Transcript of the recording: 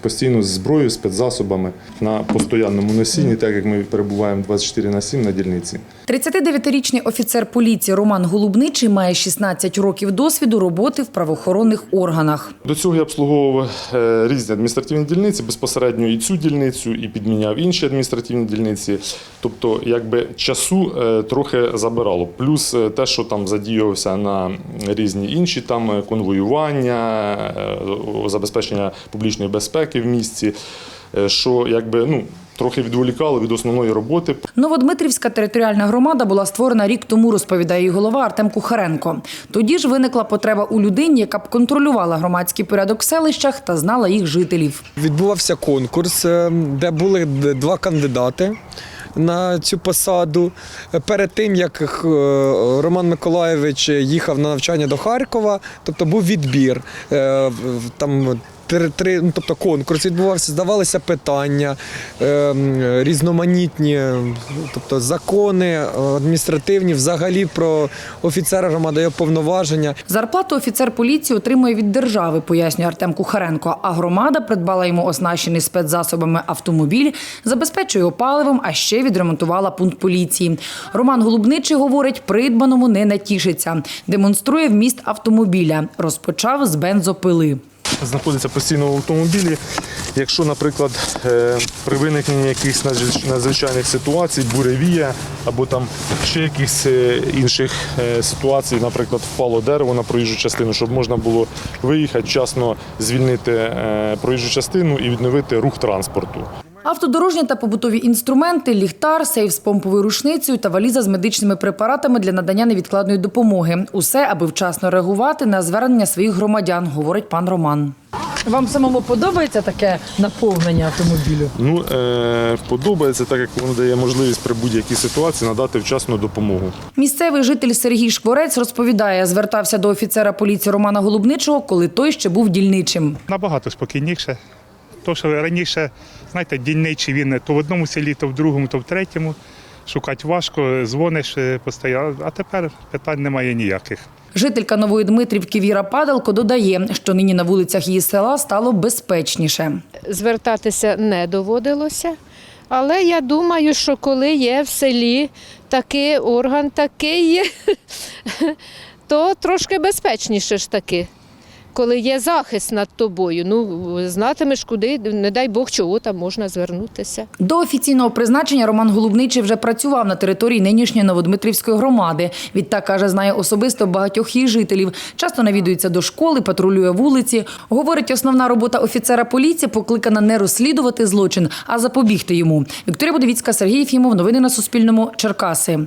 Постійно з зброєю, спецзасобами на постоянному носінні, так як ми перебуваємо 24 на 7 на дільниці. 39-річний офіцер поліції Роман Голубничий має 16 років досвіду роботи в правоохоронних органах. До цього я обслуговував е, різні адміністративні дільниці, безпосередньо і цю дільницю, і підміняв інші адміністративні дільниці. Тобто, якби часу е, трохи забирало. Плюс е, те, що там задіювався на різні інші там конвоювання, забезпечення публічної безпеки в місті, е, що якби ну. Трохи відволікало від основної роботи. Новодмитрівська територіальна громада була створена рік тому, розповідає її голова Артем Кухаренко. Тоді ж виникла потреба у людині, яка б контролювала громадський порядок в селищах та знала їх жителів. Відбувався конкурс, е, де були два кандидати. На цю посаду перед тим як е, Роман Миколаєвич їхав на навчання до Харкова, тобто був відбір. Там три, три ну, тобто конкурс відбувався, здавалися питання е, різноманітні, тобто закони адміністративні, взагалі про офіцера громади його повноваження. Зарплату офіцер поліції отримує від держави, пояснює Артем Кухаренко. А громада придбала йому оснащений спецзасобами автомобіль, забезпечує його паливом, а ще відремонтувала пункт поліції. Роман Голубничий говорить, придбаному не натішиться. Демонструє вміст автомобіля. Розпочав з бензопили. Знаходиться постійно в автомобілі. Якщо, наприклад, е, при виникненні якихось надзвичайних ситуацій, буревія або там ще якихось е, інших е, ситуацій, наприклад, впало дерево на проїжджу частину, щоб можна було виїхати, вчасно звільнити проїжджу частину і відновити рух транспорту. Автодорожні та побутові інструменти, ліхтар, сейф з помповою рушницею та валіза з медичними препаратами для надання невідкладної допомоги. Усе, аби вчасно реагувати на звернення своїх громадян, говорить пан Роман. Вам самому подобається таке наповнення автомобілю? Ну, е, подобається, так як воно дає можливість при будь-якій ситуації надати вчасну допомогу. Місцевий житель Сергій Шкворець розповідає, звертався до офіцера поліції Романа Голубничого, коли той ще був дільничим. набагато спокійніше. То, що раніше, знаєте, дільничий він то в одному селі, то в другому, то в третьому. Шукати важко, дзвониш е, постійно, а тепер питань немає ніяких. Жителька Нової Дмитрівки Віра Падалко додає, що нині на вулицях її села стало безпечніше. звертатися не доводилося. Але я думаю, що коли є в селі такий орган такий, то трошки безпечніше ж таки. Коли є захист над тобою, ну знатимеш, куди, не дай Бог, чого там можна звернутися. До офіційного призначення Роман Голубничий вже працював на території нинішньої Новодмитрівської громади. Відтак каже, знає особисто багатьох її жителів. Часто навідується до школи, патрулює вулиці. Говорить, основна робота офіцера поліції покликана не розслідувати злочин, а запобігти йому. Вікторія Будовіцька, Сергій Єфімов. Новини на Суспільному. Черкаси.